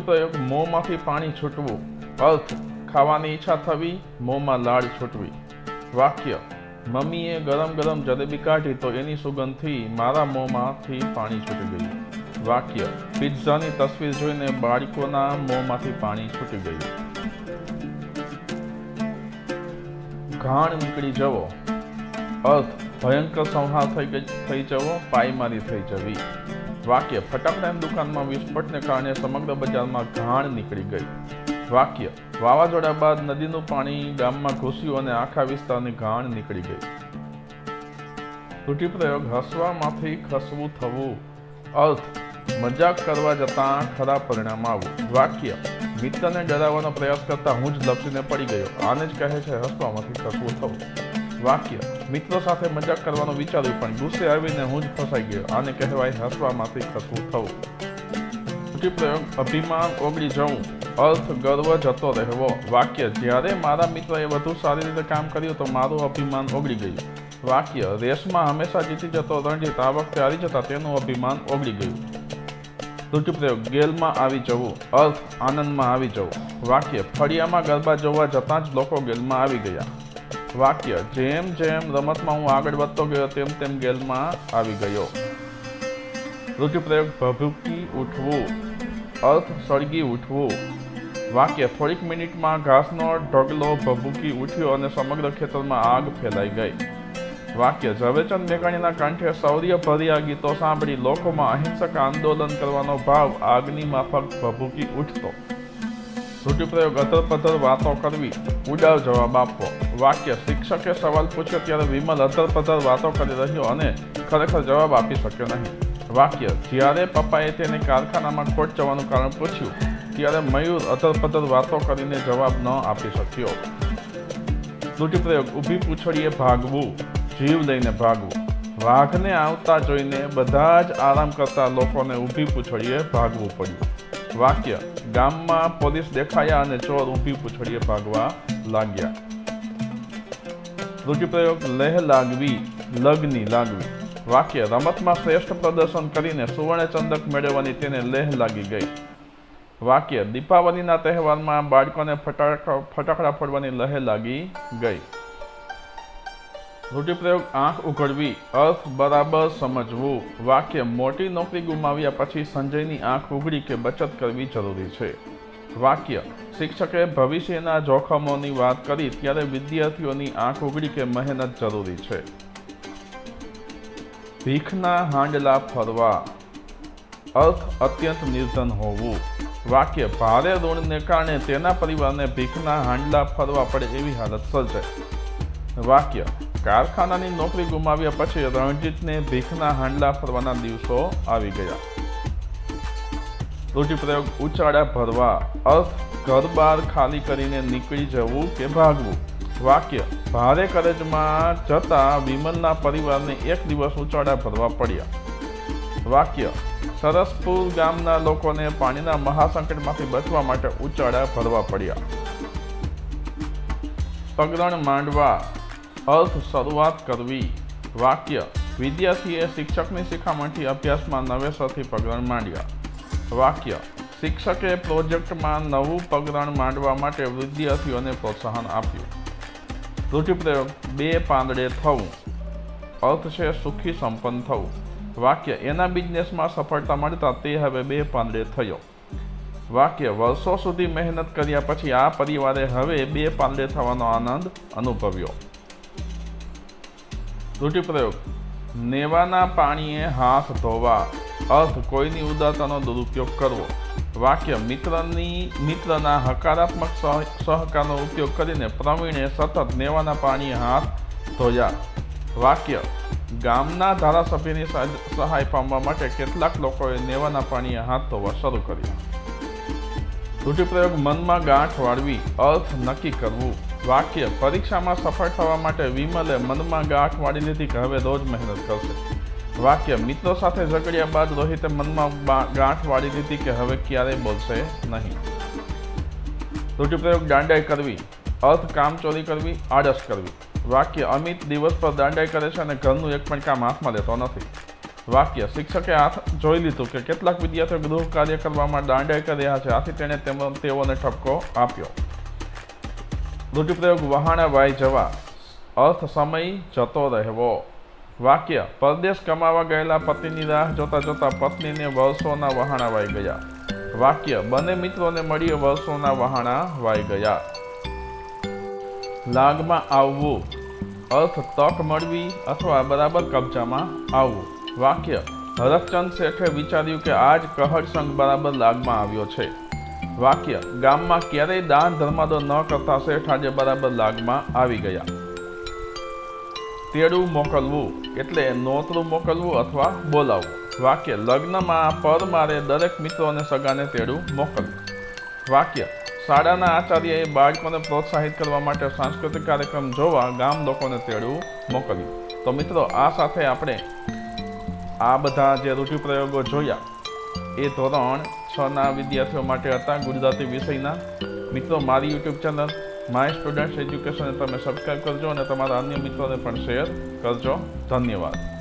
પ્રયોગ મોંમાંથી પાણી છૂટવું. અર્થ, ખાવાની ઈચ્છા થવી, મોંમાં લાળ છૂટવી. વાક્ય, મમ્મીએ ગરમ ગરમ જલેબી કાઢી તો એની સુગંધથી મારા મોંમાંથી પાણી છૂટી ગયું. વાક્ય પિઝાની તસવીર જોઈને બાળકોના મોંમાંથી પાણી છૂટી ગયું. ઘાણ નીકળી જવો. અર્થ, ભયંકર સંહાર થઈ થઈ જવો, પાયમારી થઈ જવી. વાક્ય ફટાકડાની દુકાનમાં વિસ્ફોટને કારણે સમગ્ર બજારમાં ઘાણ નીકળી ગઈ. વાક્ય, વાવાઝોડા બાદ નદીનું પાણી, ગામમાં ઘૂસ્યું અને આખા વિસ્તારની ઘાણ નીકળી ગઈ. રૂઢિપ્રયોગ હસવામાંથી ખસવું થવું. અર્થ, મજાક કરવા જતાં ખરાબ પરિણામ આવવું. વાક્ય, મિત્રને ડરાવવાનો પ્રયાસ કરતા હું જ લપસીને પડી ગયો. આને જ કહે છે, હસવામાંથી ખસવું થવું. વાક્ય. મિત્રો સાથે મજાક કરવાનું વિચાર્યું, પણ ગુસ્સે આવીને હું જ ફસાઈ ગયો. આને કહેવાય હસવામાંથી ખસવું થવું. પ્રયોગ, અભિમાન ઓગળી જવું. અર્થ ગર્વ જતો રહેવો. વાક્ય, જ્યારે મારા મિત્રએ વધુ સારી રીતે કામ કર્યું તો મારું અભિમાન ઓગળી ગયું. વાક્ય, રેસમાં હંમેશા જીતી જતો રણજીત આ વખતે હારી જતા, તેનું અભિમાન ઓગળી ગયું. રૂઢિપ્રયોગ ગેલમાં આવી જવું. અર્થ, આનંદમાં આવી જવું. વાક્ય, ફળિયામાં ગરબા જોવા જતાં જ લોકો ગેલમાં આવી ગયા. વાક્ય, જેમ જેમ રમતમાં હું આગળ વધતો ગયો, તેમ તેમ ગેલમાં આવી ગયો. રુચિપ્રયોગ ભભૂકી ઉઠવું. અર્થ, સળગી ઉઠવું. વાક્ય, થોડીક મિનિટમાં ઘાસનો ઢગલો ભભૂકી ઉઠ્યો અને સમગ્ર ખેતરમાં આગ ફેલાઈ ગઈ. વાક્ય ઝવેરચંદ મેઘાણીના કંઠે શૌર્ય ભર્યા ગીતો સાંભળી, લોકોમાં અહિંસક આંદોલન કરવાનો ભાવ આગની માફક ભભૂકી ઉઠતો. રૂઢિપ્રયોગ અધરપધર વાતો કરવી, ઉડાવ જવાબ આપવો. વાક્ય શિક્ષકે સવાલ પૂછ્યો ત્યારે વિમલ અધરપધર વાતો કરી રહ્યો અને ખરેખર જવાબ આપી શક્યો નહીં. વાક્ય, જ્યારે પપ્પાએ તેને કારખાનામાં ખોટ જવાનું કારણ પૂછ્યું, ત્યારે મયુર અધરપધર વાતો કરીને જવાબ ન આપી શક્યો. રૂઢિપ્રયોગ ઊભી પૂછડીએ ભાગવું, જીવ લઈને ભાગવું. વાઘને આવતા જોઈને બધા જ આરામ કરતા લોકોને ઊભી પૂછડીએ ભાગવું પડ્યું. વાક્ય, ગામમાં પોલીસ દેખાયા અને ચોર ઊભી પૂછડીએ ભાગવા લાગ્યા. રૂઢિપ્રયોગ લેહ લાગવી, લગની લાગવી. વાક્ય, રમતમાં શ્રેષ્ઠ પ્રદર્શન કરીને સુવર્ણચંદ્રક મેળવવાની તેને લેહ લાગી ગઈ. વાક્ય, દીપાવલીના તહેવારમાં બાળકોને ફટાકડા ફટાકડા ફોડવાની લહેર લાગી ગઈ. રૂઢિપ્રયોગ આંખ ઉઘડવી, અર્થ બરાબર સમજવું, વાક્ય મોટી નોકરી ગુમાવ્યા પછી સંજયની આંખ ઉઘડી કે બચત કરવી જરૂરી છે. વાક્ય, શિક્ષકે ભવિષ્યના જોખમોની વાત કરી ત્યારે વિદ્યાર્થીઓની આંખ ઉઘડી કે મહેનત જરૂરી છે. ભીખના હાંડલા ફરવા, અર્થ અત્યંત નિર્ધન હોવું. વાક્ય, ભારે ઋણને કારણે તેના પરિવારને ભીખના હાંડલા ફરવા પડે એવી હાલત સર્જાય. વાક્ય કારખાનાની નોકરી ગુમાવ્યા પછી રણજીતને ભીખના હાંડલા ફરવાના દિવસો આવી ગયા. રૂઢિપ્રયોગ ઉચાળા ભરવા, અર્થ ઘર બહાર ખાલી કરીને નીકળી જવું કે ભાગવું? વાક્ય, ભારે કરજમાં જતા વિમલના પરિવારને એક દિવસ ઉચાળા ભરવા પડ્યા. વાક્ય, સરસપુર ગામના લોકોને પાણીના મહાસંકટમાંથી બચવા માટે ઉચાળા ભરવા પડ્યા. પગરણ માંડવા અર્થ શરૂઆત કરવી. વાક્ય, વિદ્યાર્થીએ શિક્ષકની શિખામણથી અભ્યાસમાં નવેસરથી પગરણ માંડ્યા. વાક્ય, શિક્ષકે પ્રોજેક્ટમાં નવું પગરણ માંડવા માટે વિદ્યાર્થીઓને પ્રોત્સાહન આપ્યું. રૂઢિપ્રયોગ, બે પાંદડે થવું. અર્થ છે સુખી સંપન્ન થવું. વાક્ય, એના બિઝનેસમાં સફળતા મળતા તે હવે બે પાંદડે થયો. વાક્ય, વર્ષો સુધી મહેનત કર્યા પછી આ પરિવારે હવે બે પાંદડે થવાનો આનંદ અનુભવ્યો. રૂઢિપ્રયોગ નેવાના પાણીએ હાથ ધોવા. અર્થ, કોઈની ઉદારતાનો દુરુપયોગ કરવો. વાક્ય, મિત્રની, મિત્રના હકારાત્મક સહ- સહકારનો ઉપયોગ કરીને પ્રવીણે સતત નેવાના પાણીએ હાથ ધોયા. વાક્ય, ગામના ધારાસભ્યની સહાય પામવા માટે કેટલાક લોકોએ નેવાના પાણીએ હાથ ધોવા શરૂ કર્યા. રૂઢિપ્રયોગ મનમાં ગાંઠ વાળવી, અર્થ નક્કી કરવું. વાક્ય, પરીક્ષામાં સફળ થવા માટે વિમલે મનમાં ગાંઠ વાળી લીધી કે હવે રોજ મહેનત કરશે. વાક્ય, મિત્રો સાથે ઝઘડ્યા બાદ રોહિતે મનમાં ગાંઠ વાળી લીધી કે હવે ક્યારેય બોલશે નહીં. રૂઢિપ્રયોગ દાંડાઈ કરવી. અર્થ, કામ ચોરી કરવી, આળસ કરવી. વાક્ય, અમિત દિવસ પર દાંડાઈ કરે છે અને ઘરનું એક પણ કામ હાથમાં લેતો નથી. વાક્ય, શિક્ષકે હાથ જોઈ લીધું કે કેટલાક વિદ્યાર્થીઓ ગૃહ કાર્ય કરવામાં દાંડાઈ કરી રહ્યા છે, આથી તેણે તેઓને ઠપકો આપ્યો. રૂઢિપ્રયોગ વહાણા વાઈ જવા. અર્થ સમય જતો રહેવો. વાક્ય, પરદેશ કમાવા ગયેલા પતિની રાહ જોતા જોતા પત્નીને વર્ષોના વહાણા વાઈ ગયા. વાક્ય, બંને મિત્રોને મળીએ વર્ષોના વહાણા વાઈ ગયા. લાગમાં આવવું. અર્થ, તક મળવી અથવા બરાબર કબજામાં આવવું. વાક્ય, હરખચંદ શેઠે વિચાર્યું કે આજ કહર સંઘ બરાબર લાગમાં આવ્યો છે. વાક્ય, ગામમાં ક્યારેય દાન ધર્માદો ન કરતા શેઠ આજે બરાબર લાગમાં આવી ગયા. તેડું મોકલવું એટલે નોતરું મોકલવું અથવા બોલાવવું. વાક્ય, લગ્નમાં પર મારે દરેક મિત્રો અને સગાને તેડું મોકલવું. વાક્ય, શાળાના આચાર્યએ બાળકોને પ્રોત્સાહિત કરવા માટે સાંસ્કૃતિક કાર્યક્રમ જોવા ગામ લોકોને તેડું મોકલ્યું. તો મિત્રો, આ સાથે આપણે આ બધા જે રૂઢિપ્રયોગો જોયા, એ ધોરણ છના વિદ્યાર્થીઓ માટે હતા ગુજરાતી વિષયના. મિત્રો, મારી યુટ્યુબ ચેનલ માય સ્ટુડન્ટ્સ એજ્યુકેશનને તમે સબસ્ક્રાઈબ કરજો અને તમારા અન્ય મિત્રોને પણ શેર કરજો. ધન્યવાદ.